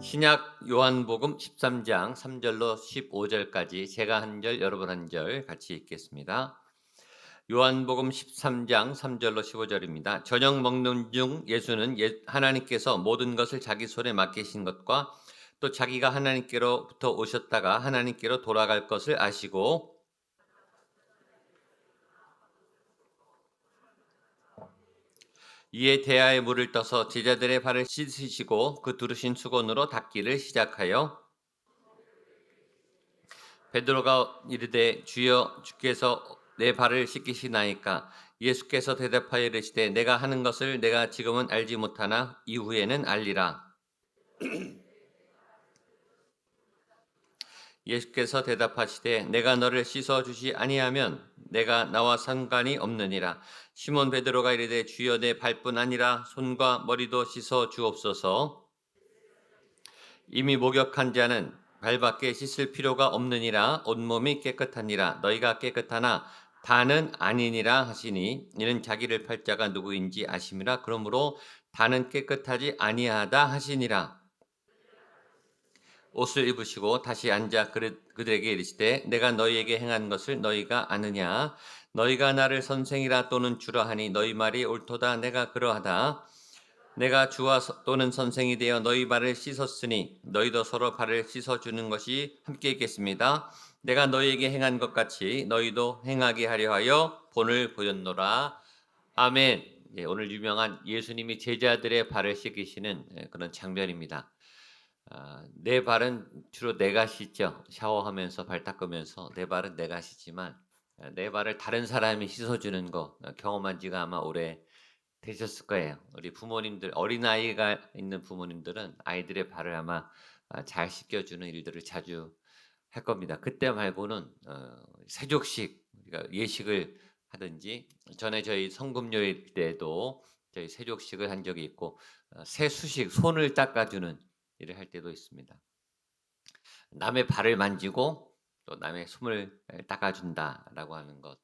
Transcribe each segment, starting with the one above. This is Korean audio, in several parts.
신약 요한복음 13장 3절로 15절까지 제가 한 절 여러분 한 절 같이 읽겠습니다. 요한복음 13장 3절로 15절입니다. 저녁 먹는 중 예수는 예- 하나님께서 모든 것을 자기 손에 맡기신 것과 또 자기가 하나님께로부터 오셨다가 하나님께로 돌아갈 것을 아시고 이에 대야에 물을 떠서 제자들의 발을 씻으시고 그 두르신 수건으로 닦기를 시작하여 베드로가 이르되 주여 주께서 내 발을 씻기시나이까? 예수께서 대답하여 이르시되 내가 하는 것을 내가 지금은 알지 못하나 이후에는 알리라 예수께서 대답하시되 내가 너를 씻어 주시 아니하면 내가 나와 상관이 없느니라. 시몬 베드로가 이르되 주여 내 발뿐 아니라 손과 머리도 씻어 주옵소서. 이미 목욕한 자는 발밖에 씻을 필요가 없느니라. 온몸이 깨끗하니라. 너희가 깨끗하나 다는 아니니라 하시니 이는 자기를 팔 자가 누구인지 아심이라 그러므로 다는 깨끗하지 아니하다 하시니라 옷을 입으시고 다시 앉아 그들- 그들에게 이르시되 내가 너희에게 행한 것을 너희가 아느냐? 너희가 나를 선생이라 또는 주라 하니 너희 말이 옳도다 내가 그러하다. 내가 주와 서- 또는 선생이 되어 너희 발을 씻었으니 너희도 서로 발을 씻어 주는 것이 함께 있겠습니다. 내가 너희에게 행한 것 같이 너희도 행하게 하려 하여 본을 보였노라. 아멘. 예, 오늘 유명한 예수님이 제자들의 발을 씻기시는 예, 그런 장면입니다 아, 내 발은 주로 내가 씻죠. 샤워하면서 발 닦으면서 내 발은 내가 씻지만 아, 내 발을 다른 사람이 씻어주는 거 아, 경험한 지가 아마 오래 되셨을 거예요. 우리 부모님들 어린 아이가 있는 부모님들은 아이들의 발을 아마 아, 잘 씻겨주는 일들을 자주 할 겁니다. 그때 말고는 어, 세족식 우리가 예식을 하든지 전에 저희 성금요일 때도 저희 세족식을 한 적이 있고 어, 세수식 손을 닦아주는 일을 할 때도 있습니다. 남의 발을 만지고 또 남의 숨을 에, 닦아준다라고 하는 것,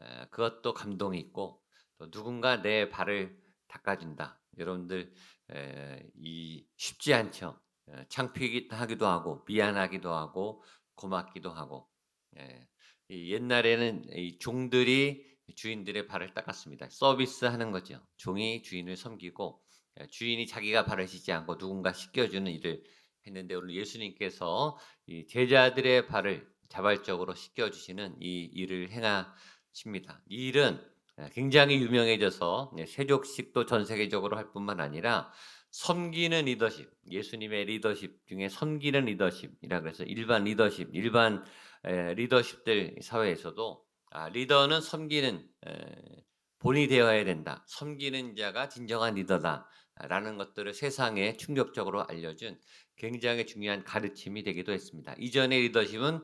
에, 그것도 감동이 있고 또 누군가 내 발을 닦아준다. 여러분들 에, 이 쉽지 않죠. 에, 창피하기도 하고 미안하기도 하고 고맙기도 하고 예, 이 옛날에는 이 종들이 주인들의 발을 닦았습니다. 서비스하는 거죠. 종이 주인을 섬기고 예, 주인이 자기가 씻지 않고 누군가 씻겨주는 일을 했는데 오늘 예수님께서 이 제자들의 발을 자발적으로 씻겨주시는 이 일을 행하십니다. 이 일은 예, 굉장히 유명해져서 예, 세족식도 전 세계적으로 할 뿐만 아니라 섬기는 리더십, 예수님의 리더십 중에 섬기는 리더십이라 그래서 일반 리더십, 일반 에, 리더십들 사회에서도 아, 리더는 섬기는 에, 본이 되어야 된다. 섬기는 자가 진정한 리더다라는 것들을 세상에 충격적으로 알려준 굉장히 중요한 가르침이 되기도 했습니다. 이전의 리더십은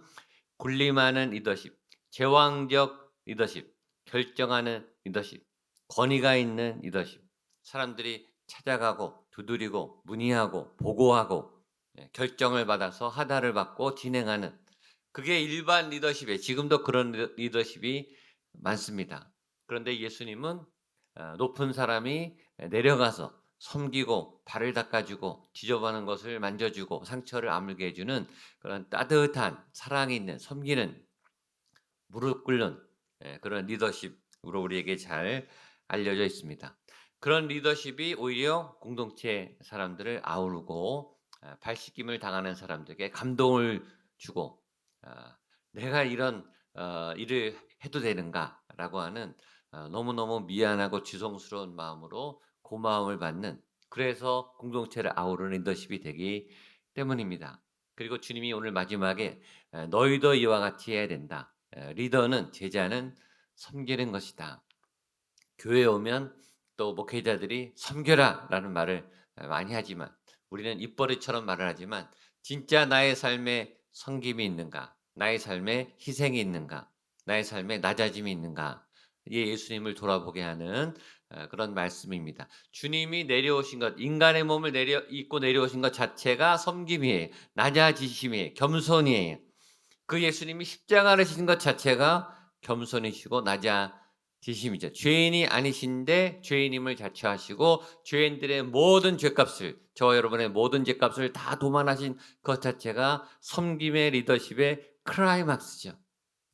군림하는 리더십, 제왕적 리더십, 결정하는 리더십, 권위가 있는 리더십, 사람들이 찾아가고 두드리고 문의하고 보고하고 예, 결정을 받아서 하다를 받고 진행하는 그게 일반 리더십에 지금도 그런 리- 리더십이 많습니다. 그런데 예수님은 어, 높은 사람이 내려가서 섬기고 발을 닦아주고 지저분한 것을 만져주고 상처를 아물게 해주는 그런 따뜻한 사랑이 있는 섬기는 무릎 꿇는 예, 그런 리더십으로 우리에게 잘 알려져 있습니다. 그런 리더십이 오히려 공동체 사람들을 아우르고 아, 발 씻김을 당하는 사람들에게 감동을 주고 아, 내가 이런 어, 일을 해도 되는가라고 하는 어, 너무너무 미안하고 죄송스러운 마음으로 고마움을 받는 그래서 공동체를 아우르는 리더십이 되기 때문입니다. 그리고 주님이 오늘 마지막에 에, 너희도 이와 같이 해야 된다. 에, 리더는 제자는 섬기는 것이다. 교회에 오면 또 목회자들이 섬겨라라는 말을 에, 많이 하지만 우리는 입버릇처럼 말을 하지만 진짜 나의 삶에 섬김이 있는가? 나의 삶에 희생이 있는가? 나의 삶에 낮아짐이 있는가? 이게 예수님을 돌아보게 하는 어, 그런 말씀입니다. 주님이 내려오신 것, 인간의 몸을 내려 입고 내려오신 것 자체가 섬김이에요. 낮아지심이에요. 겸손이에요. 그 예수님이 십자가를 지신 것 자체가 겸손이시고 지심이죠. 죄인이 아니신데 죄인임을 자처하시고 죄인들의 모든 죄값을 저와 여러분의 모든 죄값을 다 도만하신 것 자체가 섬김의 리더십의 클라이막스죠.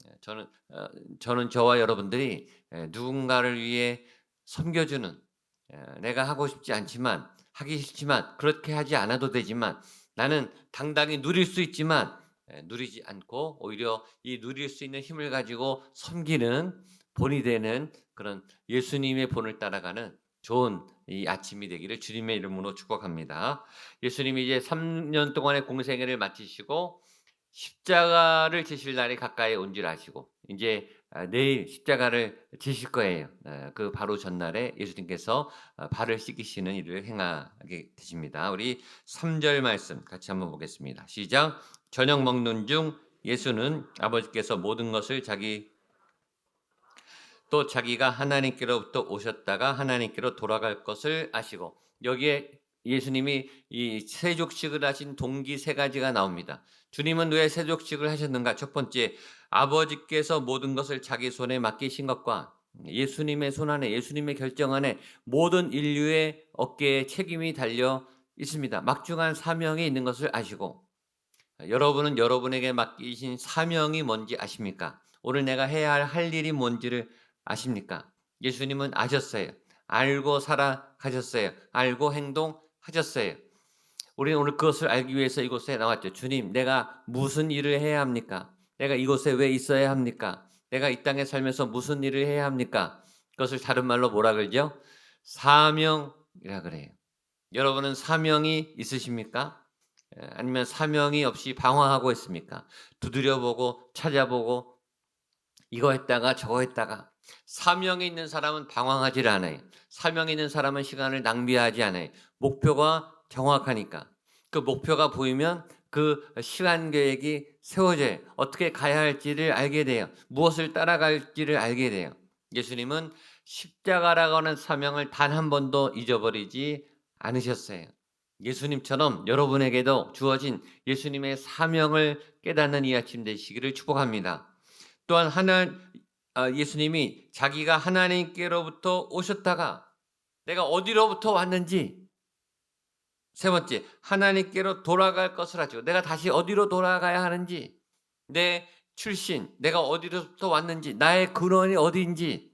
예, 저는 어, 저는 저와 여러분들이 예, 누군가를 위해 섬겨주는 예, 내가 하고 싶지 않지만 하기 싫지만 그렇게 하지 않아도 되지만 나는 당당히 누릴 수 있지만 예, 누리지 않고 오히려 이 누릴 수 있는 힘을 가지고 섬기는 본이 되는 그런 예수님의 본을 따라가는 좋은 이 아침이 되기를 주님의 이름으로 축복합니다. 예수님이 이제 3년 동안의 공생애를 마치시고 십자가를 지실 날이 가까이 온 줄 아시고 이제 아, 내일 십자가를 지실 거예요. 아, 그 바로 전날에 예수님께서 아, 발을 씻기시는 일을 행하게 되십니다. 우리 3절 말씀 같이 한번 보겠습니다. 시작. 저녁 먹는 중 예수는 아버지께서 모든 것을 자기 또 자기가 하나님께로부터 오셨다가 하나님께로 돌아갈 것을 아시고 여기에 예수님이 이 세족식을 하신 동기 세 가지가 나옵니다. 주님은 왜 세족식을 하셨는가? 첫 번째, 아버지께서 모든 것을 자기 손에 맡기신 것과 예수님의 손 안에 예수님의 결정 안에 모든 인류의 어깨에 책임이 달려 있습니다. 막중한 사명이 있는 것을 아시고 여러분은 여러분에게 맡기신 사명이 뭔지 아십니까? 오늘 내가 해야 할 할 일이 뭔지를 아십니까? 예수님은 아셨어요. 알고 살아가셨어요. 알고 행동 하셨어요. 우리는 오늘 그것을 알기 위해서 이곳에 나왔죠. 주님, 내가 무슨 일을 해야 합니까? 내가 이곳에 왜 있어야 합니까? 내가 이 땅에 살면서 무슨 일을 해야 합니까? 그것을 다른 말로 뭐라 그러죠? 사명이라 그래요. 여러분은 사명이 있으십니까? 예, 아니면 사명이 없이 방황하고 있습니까? 두드려보고 찾아보고 이거 했다가 저거 했다가 사명이 있는 사람은 방황하지 않아요. 사명이 있는 사람은 시간을 낭비하지 않아요. 목표가 정확하니까. 그 목표가 보이면 그 시간 계획이 세워져요. 어떻게 가야 할지를 알게 돼요. 무엇을 따라갈지를 알게 돼요. 예수님은 십자가라고 하는 사명을 단 한 번도 잊어버리지 않으셨어요. 예수님처럼 여러분에게도 주어진 예수님의 사명을 깨닫는 이 아침 되시기를 축복합니다. 또한 하나 아, 예수님이 자기가 하나님께로부터 오셨다가 내가 어디로부터 왔는지 세 번째 하나님께로 돌아갈 것을 하죠. 내가 다시 어디로 돌아가야 하는지 내 출신 내가 어디로부터 왔는지 나의 근원이 어디인지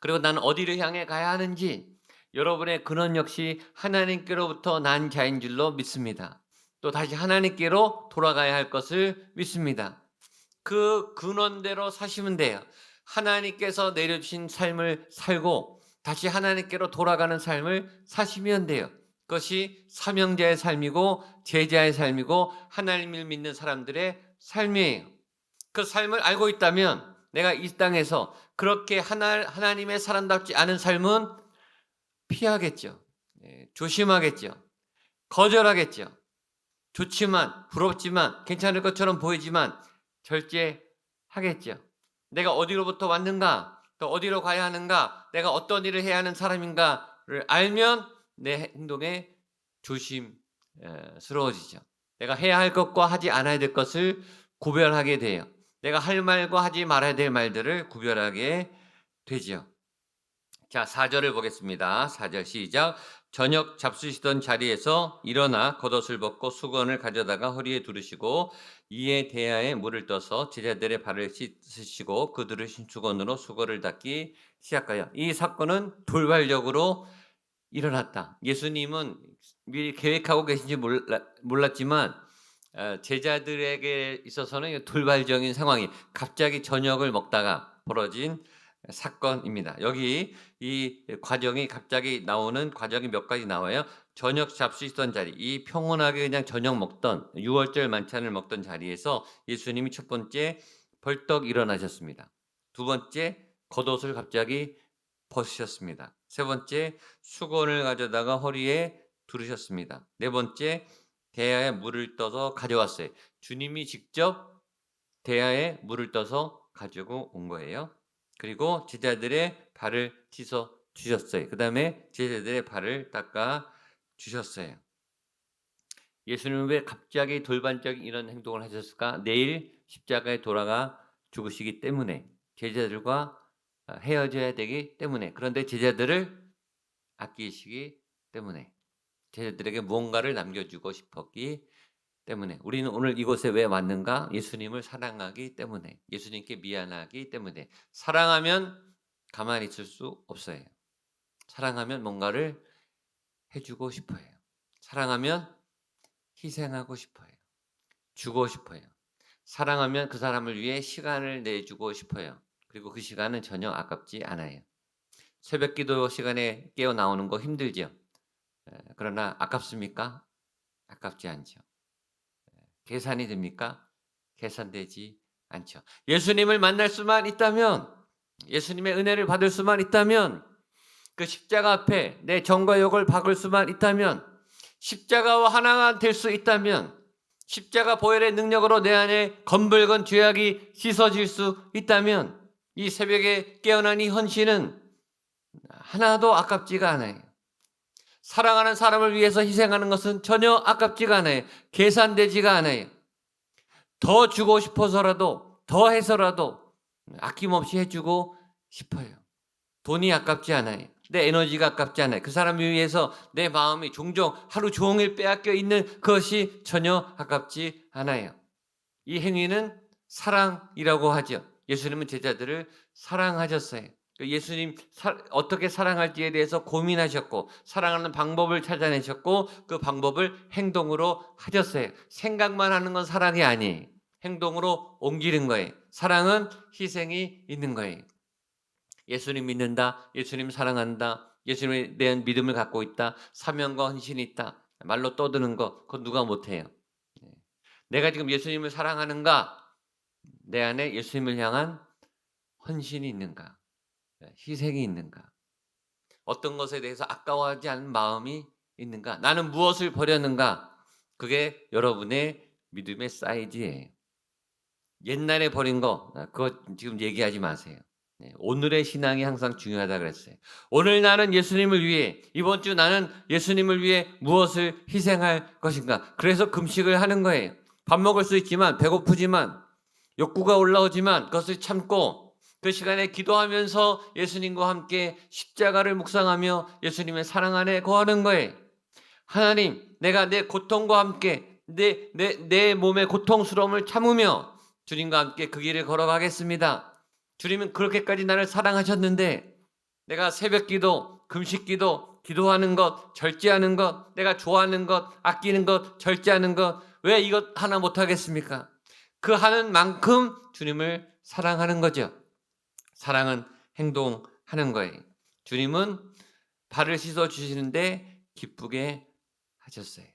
그리고 나는 어디를 향해 가야 하는지 여러분의 근원 역시 하나님께로부터 난 자인 줄로 믿습니다. 또 다시 하나님께로 돌아가야 할 것을 믿습니다. 그 근원대로 사시면 돼요. 하나님께서 내려주신 삶을 살고 다시 하나님께로 돌아가는 삶을 사시면 돼요. 그것이 사명자의 삶이고 제자의 삶이고 하나님을 믿는 사람들의 삶이에요. 그 삶을 알고 있다면 내가 이 땅에서 그렇게 하나, 하나님의 사람답지 않은 삶은 피하겠죠. 예, 조심하겠죠. 거절하겠죠. 좋지만, 부럽지만, 괜찮을 것처럼 보이지만 절제하겠죠. 내가 어디로부터 왔는가, 또 어디로 가야 하는가, 내가 어떤 일을 해야 하는 사람인가를 알면 내 행동에 조심스러워지죠. 내가 해야 할 것과 하지 않아야 될 것을 구별하게 돼요. 내가 할 말과 하지 말아야 될 말들을 구별하게 되죠. 자, 4절을 보겠습니다. 4절 시작. 저녁 잡수시던 자리에서 일어나 겉옷을 벗고 수건을 가져다가 허리에 두르시고 이에 대야에 물을 떠서 제자들의 발을 씻으시고 그들을 수건으로 수건을 닦기 시작하여 이 사건은 돌발적으로 일어났다. 예수님은 미리 계획하고 계신지 몰랐, 지만 어, 제자들에게 있어서는 돌발적인 상황이 갑자기 저녁을 먹다가 벌어진 사건입니다. 여기 이 과정이 갑자기 나오는 과정이 몇 가지 나와요. 저녁 잡수시던 자리, 이 평온하게 그냥 저녁 먹던 6월절 만찬을 먹던 자리에서 예수님이 첫 번째 벌떡 일어나셨습니다. 두 번째 겉옷을 갑자기 벗으셨습니다. 세 번째 수건을 가져다가 허리에 두르셨습니다. 네 번째 대야에 물을 떠서 가져왔어요. 주님이 직접 대야에 물을 떠서 가지고 온 거예요. 그리고 제자들의 발을 씻어 주셨어요. 그 다음에 제자들의 발을 닦아 주셨어요. 예수님은 왜 갑자기 돌반적인 이런 행동을 하셨을까? 내일 십자가에 돌아가 죽으시기 때문에 제자들과 어, 헤어져야 되기 때문에 그런데 제자들을 아끼시기 때문에 제자들에게 무언가를 남겨주고 싶었기 때문에 우리는 오늘 이곳에 왜 왔는가? 예수님을 사랑하기 때문에 예수님께 미안하기 때문에 사랑하면 가만히 있을 수 없어요. 사랑하면 뭔가를 해주고 싶어요. 사랑하면 희생하고 싶어요. 주고 싶어요. 사랑하면 그 사람을 위해 시간을 내주고 싶어요. 그리고 그 시간은 전혀 아깝지 않아요. 새벽 기도 시간에 깨어 나오는 거 힘들죠. 에, 그러나 아깝습니까? 아깝지 않죠. 에, 계산이 됩니까? 계산되지 않죠. 예수님을 만날 수만 있다면, 예수님의 은혜를 받을 수만 있다면, 그 십자가 앞에 내 정과 욕을 박을 수만 있다면, 십자가와 하나가 될 수 있다면, 십자가 보혈의 능력으로 내 안에 검붉은 죄악이 씻어질 수 있다면, 이 새벽에 깨어난 이 헌신은 하나도 아깝지가 않아요. 사랑하는 사람을 위해서 희생하는 것은 전혀 아깝지가 않아요. 계산되지가 않아요. 더 주고 싶어서라도, 더 해서라도 아낌없이 해주고 싶어요. 돈이 아깝지 않아요. 내 에너지가 아깝지 않아요. 그 사람을 위해서 내 마음이 종종 하루 종일 빼앗겨 있는 것이 전혀 아깝지 않아요. 이 행위는 사랑이라고 하죠. 예수님은 제자들을 사랑하셨어요. 그 예수님 사, 어떻게 사랑할지에 대해서 고민하셨고 사랑하는 방법을 찾아내셨고 그 방법을 행동으로 하셨어요. 생각만 하는 건 사랑이 아니에요. 행동으로 옮기는 거예요. 사랑은 희생이 있는 거예요. 예수님 믿는다. 예수님 사랑한다. 예수님에 대한 믿음을 갖고 있다. 사명과 헌신이 있다. 말로 떠드는 거 그건 누가 못해요. 네. 내가 지금 예수님을 사랑하는가? 내 안에 예수님을 향한 헌신이 있는가? 네, 희생이 있는가? 어떤 것에 대해서 아까워하지 않은 마음이 있는가? 나는 무엇을 버렸는가? 그게 여러분의 믿음의 사이즈예요. 옛날에 버린 거, 아, 그거 지금 얘기하지 마세요. 네, 오늘의 신앙이 항상 중요하다 그랬어요. 오늘 나는 예수님을 위해, 이번 주 나는 예수님을 위해 무엇을 희생할 것인가? 그래서 금식을 하는 거예요. 밥 먹을 수 있지만, 배고프지만, 욕구가 올라오지만, 그것을 참고, 그 시간에 기도하면서 예수님과 함께 십자가를 묵상하며 예수님의 사랑 안에 거하는 거예요. 하나님, 내가 내 고통과 함께 내, 내, 내 몸의 고통스러움을 참으며 주님과 함께 그 길을 걸어가겠습니다. 주님은 그렇게까지 나를 사랑하셨는데 내가 새벽 기도, 금식 기도, 기도하는 것, 절제하는 것, 내가 좋아하는 것, 아끼는 것, 절제하는 것, 왜 이것 하나 못하겠습니까? 그 하는 만큼 주님을 사랑하는 거죠. 사랑은 행동하는 거예요. 주님은 발을 씻어 주시는데 기쁘게 하셨어요.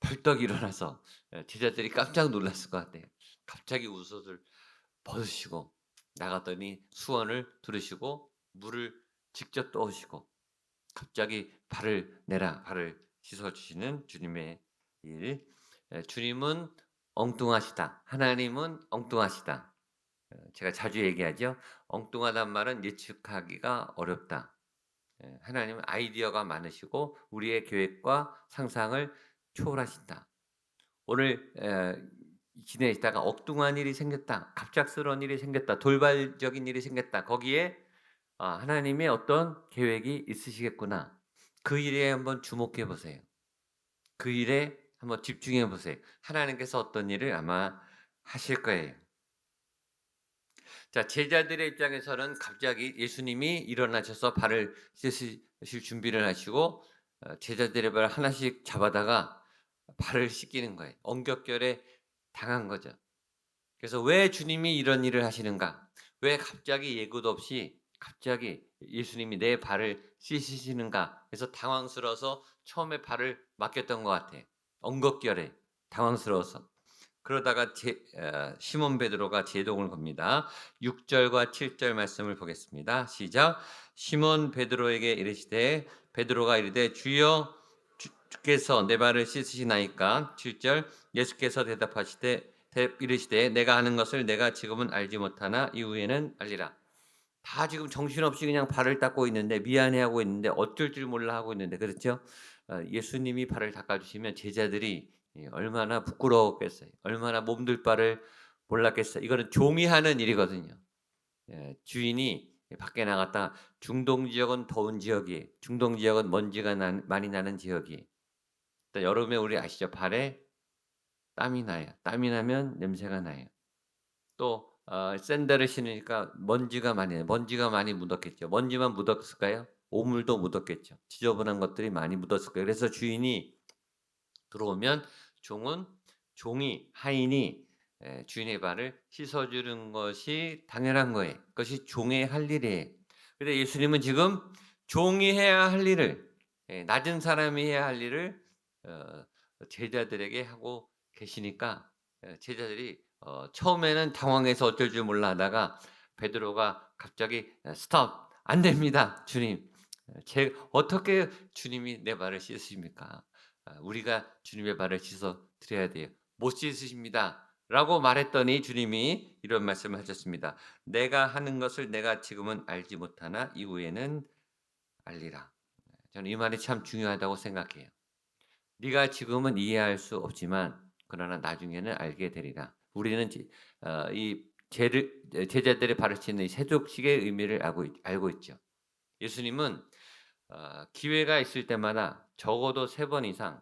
벌떡 일어나서 제자들이 깜짝 놀랐을 것 같아요. 갑자기 웃옷을 벗으시고 나갔더니 수원을 들으시고 물을 직접 떠오시고 갑자기 발을 내라 발을 씻어 주시는 주님의 일. 주님은 엉뚱하시다. 하나님은 엉뚱하시다. 어, 제가 자주 얘기하죠. 엉뚱하단 말은 예측하기가 어렵다. 예, 하나님은 아이디어가 많으시고 우리의 계획과 상상을 초월하신다. 오늘 지내시다가 엉뚱한 일이 생겼다. 갑작스러운 일이 생겼다. 돌발적인 일이 생겼다. 거기에 아, 하나님의 어떤 계획이 있으시겠구나. 그 일에 한번 주목해 보세요. 그 일에 한번 집중해 보세요. 하나님께서 어떤 일을 아마 하실 거예요. 자, 제자들의 입장에서는 갑자기 예수님이 일어나셔서 발을 씻으실 준비를 하시고 어, 제자들의 발 하나씩 잡아다가 발을 씻기는 거예요. 엉격결에 당한 거죠. 그래서 왜 주님이 이런 일을 하시는가? 왜 갑자기 예고도 없이 갑자기 예수님이 내 발을 씻으시는가? 그래서 당황스러워서 처음에 발을 맡겼던 것 같아요. 엉겁결에 당황스러워서. 그러다가 제, 어, 시몬 베드로가 제동을 겁니다. 6절과 7절 말씀을 보겠습니다. 시작. 시몬 베드로에게 이르시되 베드로가 이르되 주여 주께서 내 발을 씻으시나이까 7절 예수께서 대답하시되 이르시되 내가 하는 것을 내가 지금은 알지 못하나 이후에는 알리라. 다 지금 정신없이 그냥 발을 닦고 있는데 미안해하고 있는데 어쩔 줄 몰라 하고 있는데 그렇죠? 어, 예수님이 발을 닦아주시면 제자들이 예, 얼마나 부끄러웠겠어요. 얼마나 몸둘 바를 몰랐겠어요. 이거는 종이 하는 일이거든요. 예, 주인이 밖에 나갔다 중동 지역은 더운 지역이, 중동 지역은 먼지가 나, 많이 나는 지역이. 또 여름에 우리 아시죠? 발에 땀이 나요. 땀이 나면 냄새가 나요. 또 어, 샌들을 신으니까 먼지가 많이 나요. 먼지가 많이 묻었겠죠. 먼지만 묻었을까요? 오물도 묻었겠죠. 지저분한 것들이 많이 묻었을 거예요. 그래서 주인이 들어오면 종은 종이 하인이 에, 주인의 발을 씻어주는 것이 당연한 거예요. 그것이 종의 할 일이에요. 근데 예수님은 지금 종이 해야 할 일을 예, 낮은 사람이 해야 할 일을 어, 제자들에게 하고 계시니까 예, 제자들이 어, 처음에는 당황해서 어쩔 줄 몰라 하다가 베드로가 갑자기 어, 스톱 안 됩니다 주님 제 어떻게 주님이 내 발을 씻으십니까 아, 우리가 주님의 발을 씻어 드려야 돼요. 못 씻으십니다. 라고 말했더니 주님이 이런 말씀을 하셨습니다. 내가 하는 것을 내가 지금은 알지 못하나 이후에는 알리라. 저는 이 말이 참 중요하다고 생각해요. 네가 지금은 이해할 수 없지만 그러나 나중에는 알게 되리라. 우리는 어, 이 제자들의 씻는 세족식의 의미를 알고, 있죠. 예수님은 어, 기회가 있을 때마다 적어도 세 번 이상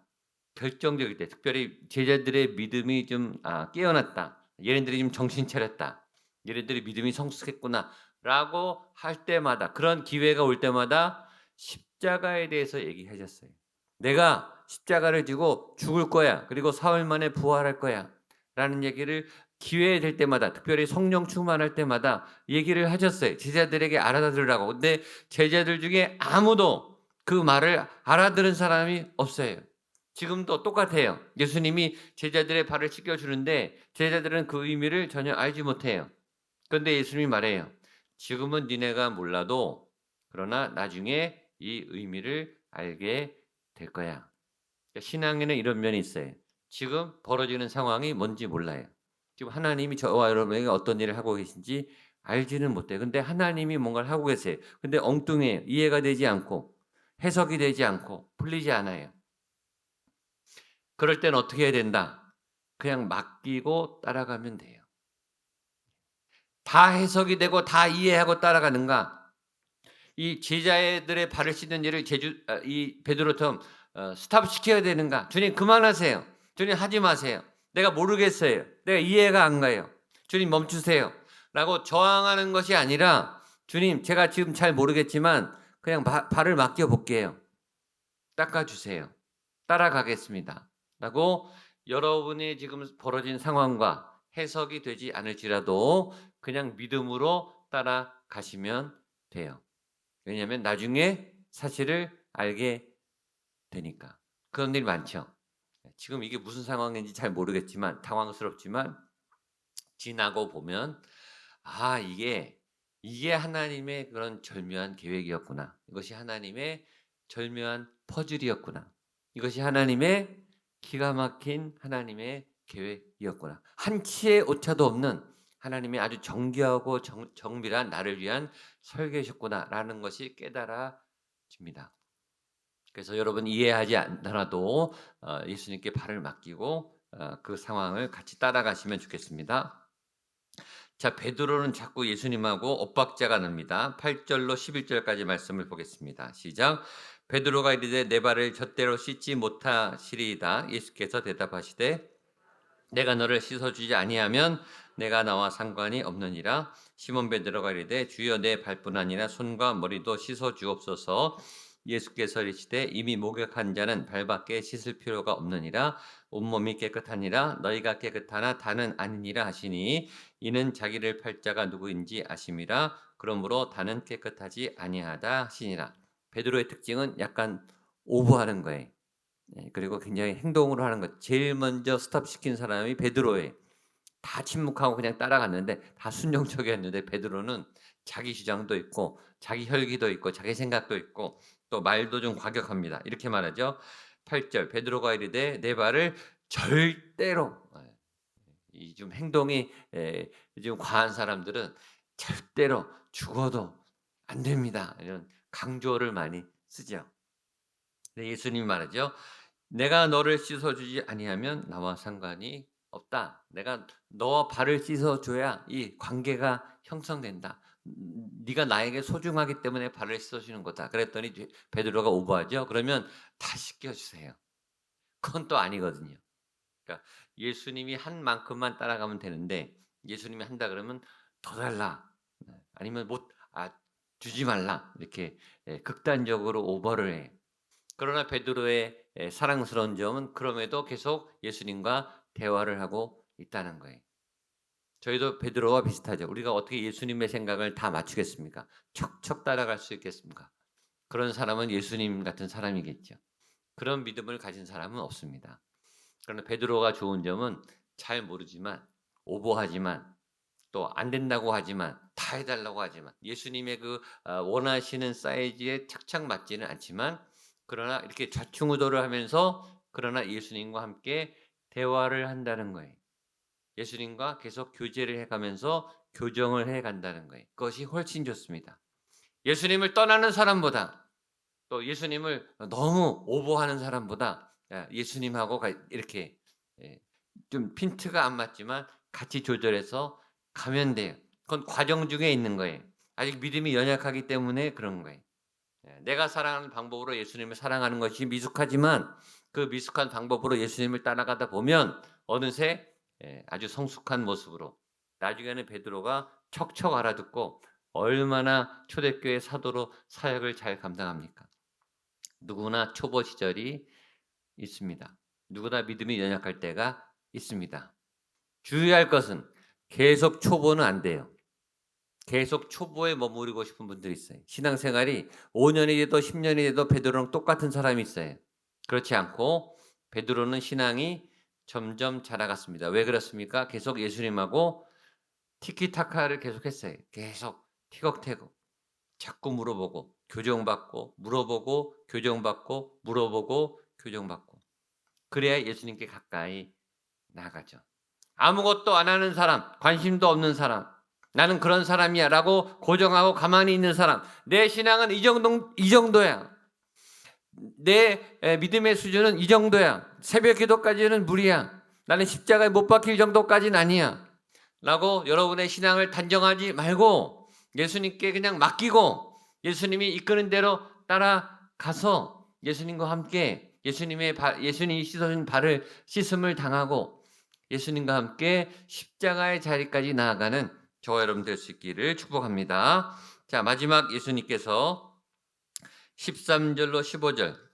결정적일 때, 특별히 제자들의 믿음이 좀 아, 깨어났다. 얘네들이 좀 정신 차렸다. 얘네들이 믿음이 성숙했구나라고 할 때마다 그런 기회가 올 때마다 십자가에 대해서 얘기하셨어요. 내가 십자가를 지고 죽을 거야. 그리고 사흘 만에 부활할 거야. 라는 얘기를 기회 될 때마다 특별히 성령 충만할 때마다 얘기를 하셨어요. 제자들에게 알아들으라고. 근데 제자들 중에 아무도 그 말을 알아들은 사람이 없어요. 지금도 똑같아요. 예수님이 제자들의 발을 씻겨 주는데 제자들은 그 의미를 전혀 알지 못해요. 그런데 예수님이 말해요. 지금은 니네가 몰라도 그러나 나중에 이 의미를 알게 될 거야. 그러니까 신앙에는 이런 면이 있어요. 지금 벌어지는 상황이 뭔지 몰라요. 지금 하나님이 저와 여러분에게 어떤 일을 하고 계신지 알지는 못해요. 근데 하나님이 뭔가를 하고 계세요. 근데 엉뚱해요. 이해가 되지 않고 해석이 되지 않고 풀리지 않아요. 그럴 땐 어떻게 해야 된다? 그냥 맡기고 따라가면 돼요. 다 해석이 되고 다 이해하고 따라가는가? 이 제자들의 발을 씻는 일을 제주 아, 이 베드로처럼 어, 스탑 시켜야 되는가? 주님 그만하세요. 주님 하지 마세요. 내가 모르겠어요. 내가 이해가 안 가요. 주님 멈추세요. 라고 저항하는 것이 아니라 주님 제가 지금 잘 모르겠지만 그냥 바, 발을 맡겨 볼게요. 닦아 주세요. 따라가겠습니다. 라고 여러분이 지금 벌어진 상황과 해석이 되지 않을지라도 그냥 믿음으로 따라가시면 돼요. 왜냐하면 나중에 사실을 알게 되니까. 그런 일이 많죠. 지금 이게 무슨 상황인지 잘 모르겠지만 당황스럽지만 지나고 보면 아 이게 이게 하나님의 그런 절묘한 계획이었구나. 이것이 하나님의 절묘한 퍼즐이었구나. 이것이 하나님의 기가 막힌 하나님의 계획이었구나. 한 치의 오차도 없는 하나님의 아주 정교하고 정, 정밀한 나를 위한 설계셨구나라는 것이 깨달아집니다. 그래서 여러분 이해하지 않더라도 어, 예수님께 발을 맡기고 어, 그 상황을 같이 따라가시면 좋겠습니다. 자, 베드로는 자꾸 예수님하고 엇박자가 납니다. 8절로 11절까지 말씀을 보겠습니다. 시작. 베드로가 이르되 내 발을 젖대로 씻지 못하시리이다. 예수께서 대답하시되 내가 너를 씻어 주지 아니하면 내가 나와 상관이 없느니라. 시몬 베드로가 이르되 주여 내 발뿐 아니라 손과 머리도 씻어 주옵소서. 예수께서 이르시되 이미 목욕한 자는 발밖에 씻을 필요가 없느니라 온몸이 깨끗하니라 너희가 깨끗하나 다는 아니니라 하시니 이는 자기를 팔자가 누구인지 아심이라 그러므로 다는 깨끗하지 아니하다 하시니라 베드로의 특징은 약간 오버하는 거예요. 네, 그리고 굉장히 행동으로 하는 것. 제일 먼저 스탑 시킨 사람이 베드로예요. 다 침묵하고 그냥 따라갔는데 다 순종적이었는데 베드로는 자기 주장도 있고 자기 혈기도 있고 자기 생각도 있고 또 말도 좀 과격합니다. 이렇게 말하죠. 8절 베드로가 이르되 내 발을 절대로 예, 이좀 행동이 에, 좀 과한 사람들은 절대로 죽어도 안 됩니다. 이런 강조를 많이 쓰죠. 예수님 말하죠. 내가 너를 씻어주지 아니하면 나와 상관이 없다. 내가 너와 발을 씻어줘야 이 관계가 형성된다. 음, 네가 나에게 소중하기 때문에 발을 씻어주는 거다. 그랬더니 베드로가 오버하죠. 그러면 다 씻겨주세요. 그건 또 아니거든요. 그러니까 예수님이 한 만큼만 따라가면 되는데 예수님이 한다 그러면 더 달라. 아니면 못 아, 주지 말라. 이렇게 예, 극단적으로 오버를 해. 그러나 베드로의 예, 사랑스러운 점은 그럼에도 계속 예수님과 대화를 하고 있다는 거예요. 저희도 베드로와 비슷하죠. 우리가 어떻게 예수님의 생각을 다 맞추겠습니까? 척척 따라갈 수 있겠습니까? 그런 사람은 예수님 같은 사람이겠죠. 그런 믿음을 가진 사람은 없습니다. 그러나 베드로가 좋은 점은 잘 모르지만 오버하지만 또 안 된다고 하지만 다 해달라고 하지만 예수님의 그 아, 원하시는 사이즈에 착착 맞지는 않지만 그러나 이렇게 좌충우돌을 하면서 그러나 예수님과 함께 대화를 한다는 거예요. 예수님과 계속 교제를 해가면서 교정을 해간다는 거예요. 그것이 훨씬 좋습니다. 예수님을 떠나는 사람보다 또 예수님을 너무 오버하는 사람보다 예수님하고 이렇게 예, 좀 핀트가 안 맞지만 같이 조절해서 가면 돼요. 그건 과정 중에 있는 거예요. 아직 믿음이 연약하기 때문에 그런 거예요. 예, 내가 사랑하는 방법으로 예수님을 사랑하는 것이 미숙하지만 그 미숙한 방법으로 예수님을 따라가다 보면 어느새 예, 아주 성숙한 모습으로 나중에는 베드로가 척척 알아듣고 얼마나 초대교회 사도로 사역을 잘 감당합니까? 누구나 초보 시절이 있습니다. 누구나 믿음이 연약할 때가 있습니다. 주의할 것은 계속 초보는 안 돼요. 계속 초보에 머무르고 싶은 분들이 있어요. 신앙생활이 5년이 돼도 10년이 돼도 베드로랑 똑같은 사람이 있어요. 그렇지 않고 베드로는 신앙이 점점 자라갔습니다. 왜 그렇습니까? 계속 예수님하고 티키타카를 계속했어요. 계속 티격태격. 자꾸 물어보고 교정받고 물어보고 교정받고 물어보고 교정받고 그래야 예수님께 가까이 나가죠. 아무것도 안 하는 사람, 관심도 없는 사람, 나는 그런 사람이야 라고 고정하고 가만히 있는 사람, 내 신앙은 이 정도 이 정도야. 내 믿음의 수준은 이 정도야. 새벽 기도까지는 무리야. 나는 십자가에 못 박힐 정도까지는 아니야. 라고 여러분의 신앙을 단정하지 말고 예수님께 그냥 맡기고 예수님이 이끄는 대로 따라가서 예수님과 함께 예수님의 바, 예수님이 씻어준 발을 씻음을 당하고 예수님과 함께 십자가의 자리까지 나아가는 저와 여러분 될 수 있기를 축복합니다. 자, 마지막 예수님께서 13절로 15절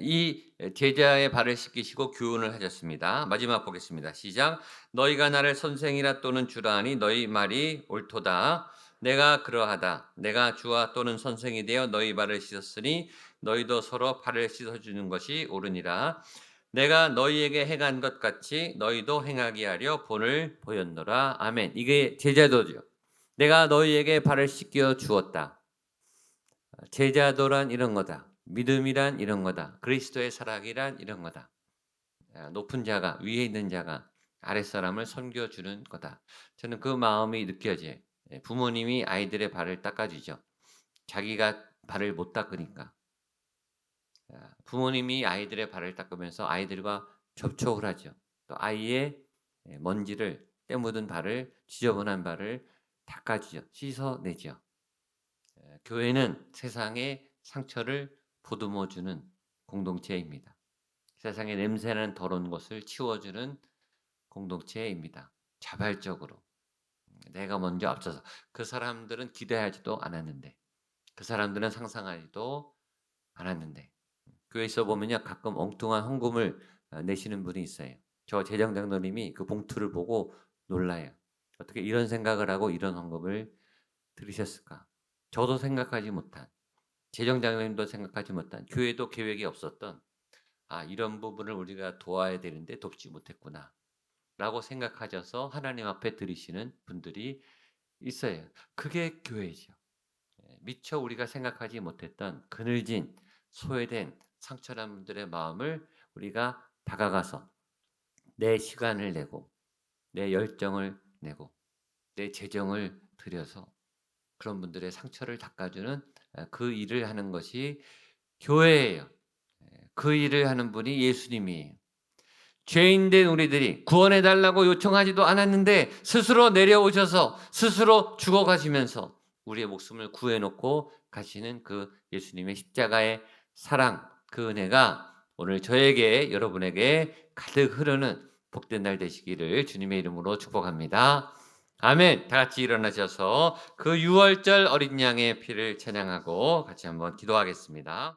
이 제자의 발을 씻기시고 교훈을 하셨습니다. 마지막 보겠습니다. 시작. 너희가 나를 선생이라 또는 주라 하니 너희 말이 옳도다. 내가 그러하다. 내가 주와 또는 선생이 되어 너희 발을 씻었으니 너희도 서로 발을 씻어주는 것이 옳으니라. 내가 너희에게 행한 것 같이 너희도 행하게 하려 본을 보였노라. 아멘. 이게 제자도죠. 내가 너희에게 발을 씻겨 주었다. 제자도란 이런 거다. 믿음이란 이런 거다. 그리스도의 사랑이란 이런 거다. 아, 높은 자가 위에 있는 자가 아랫사람을 섬겨주는 거다. 저는 그 마음이 느껴져요. 예, 부모님이 아이들의 발을 닦아주죠. 자기가 발을 못 닦으니까. 아, 부모님이 아이들의 발을 닦으면서 아이들과 접촉을 하죠. 또 아이의 예, 먼지를 때 묻은 발을 지저분한 발을 닦아주죠. 씻어내죠. 교회는 세상의 상처를 보듬어주는 공동체입니다. 세상의 냄새나는 더러운 것을 치워주는 공동체입니다. 자발적으로. 내가 먼저 앞서서. 그 사람들은 기대하지도 않았는데, 그 사람들은 상상하지도 않았는데, 교회에서 보면요, 가끔 엉뚱한 헌금을 내시는 분이 있어요. 저 재정장로님이 그 봉투를 보고 놀라요. 어떻게 이런 생각을 하고 이런 헌금을 들으셨을까? 저도 생각하지 못한 재정장님도 생각하지 못한 교회도 계획이 없었던 아 이런 부분을 우리가 도와야 되는데 돕지 못했구나 라고 생각하셔서 하나님 앞에 들이시는 분들이 있어요. 그게 교회죠. 예, 미처 우리가 생각하지 못했던 그늘진 소외된 상처난 분들의 마음을 우리가 다가가서 내 시간을 내고 내 열정을 내고 내 재정을 들여서 그런 분들의 상처를 닦아주는 그 일을 하는 것이 교회예요. 그 일을 하는 분이 예수님이에요. 죄인된 우리들이 구원해 달라고 요청하지도 않았는데 스스로 내려오셔서 스스로 죽어가시면서 우리의 목숨을 구해놓고 가시는 그 예수님의 십자가의 사랑, 그 은혜가 오늘 저에게 여러분에게 가득 흐르는 복된 날 되시기를 주님의 이름으로 축복합니다. 아멘. 다 같이 일어나셔서 그 유월절 어린 양의 피를 찬양하고 같이 한번 기도하겠습니다.